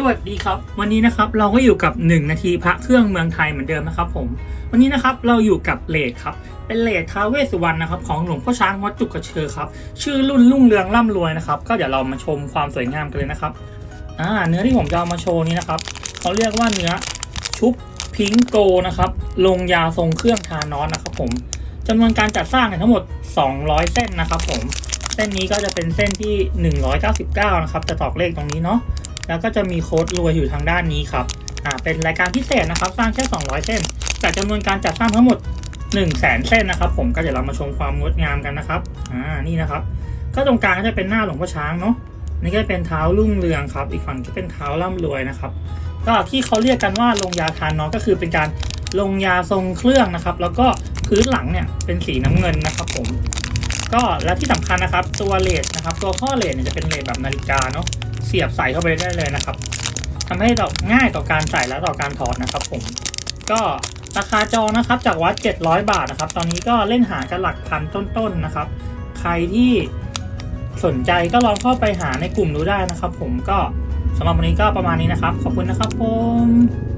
สวัสดีครับ วันนี้นะครับเราก็อยู่กับ 1 นาทีพระเครื่องเมืองไทยเหมือนเดิมนะครับผม วันนี้นะครับเราอยู่กับเลดครับ เป็นเลดท้าเวสุวรรณนะครับของหลวงพ่อช้างวัดจุกกระเชอครับ ชื่อรุ่นรุ่งเรืองร่ำรวยนะครับก็เดี๋ยวเรามาชมความสวยงามกันเลยนะครับอ่าเนื้อที่ผมจะเอามาโชว์นี้นะครับเขาเรียกว่าเนื้อชุบพิงโกนะครับลงยาทรงเครื่องทานอสนะครับผมจำนวนการจัดสร้างเนี่ยทั้งหมด 200 เส้นนะครับผมเส้นนี้ก็จะเป็นเส้นที่ 199 นะครับจะตอกเลขตรงนี้เนาะ แล้วก็จะมีโค้ดรวยอยู่ทางด้านนี้ครับอ่าเป็นรายการพิเศษนะครับ สร้างแค่ 200 เส้นแต่จำนวนการจัดสร้างทั้งหมด 1 0 0 0 0แเส้นนะครับ ผมก็เดี๋ยวเรามาชมความงดงามกันนะครับอ่านี่นะครับ ก็ตรงกลางก็จะเป็นหน้าหลวงพ่อช้างเนาะนี่ก็เป็นเท้ารุ่งเรืองครับ อีกฝั่งก็เป็นเท้าร่ำรวยนะครับ ก็ที่เขาเรียกกันว่าลงยาทานเนาะก็คือเป็นการลงยาทรงเครื่องนะครับ แล้วก็พื้นหลังเนี่ยเป็นสีน้ำเงินนะครับผม ก็และที่สำคัญนะครับตัวเลสนะครับ ตัวข้อเลสเนี่ยจะเป็นเลสแบบนาฬิกาเนาะ เสียบใส่เข้าไปได้เลยนะครับทำให้ต่อง่ายต่อการใส่และต่อการถอดนะครับ ผม ก็ราคาจองนะครับจากวัด 700 บาทนะครับ ตอนนี้ก็เล่นหากันหลักพันต้นๆนะครับ ใครที่สนใจก็ลองเข้าไปหาในกลุ่มดูได้นะครับ ผมก็สำหรับวันนี้ก็ประมาณนี้นะครับ ขอบคุณนะครับผม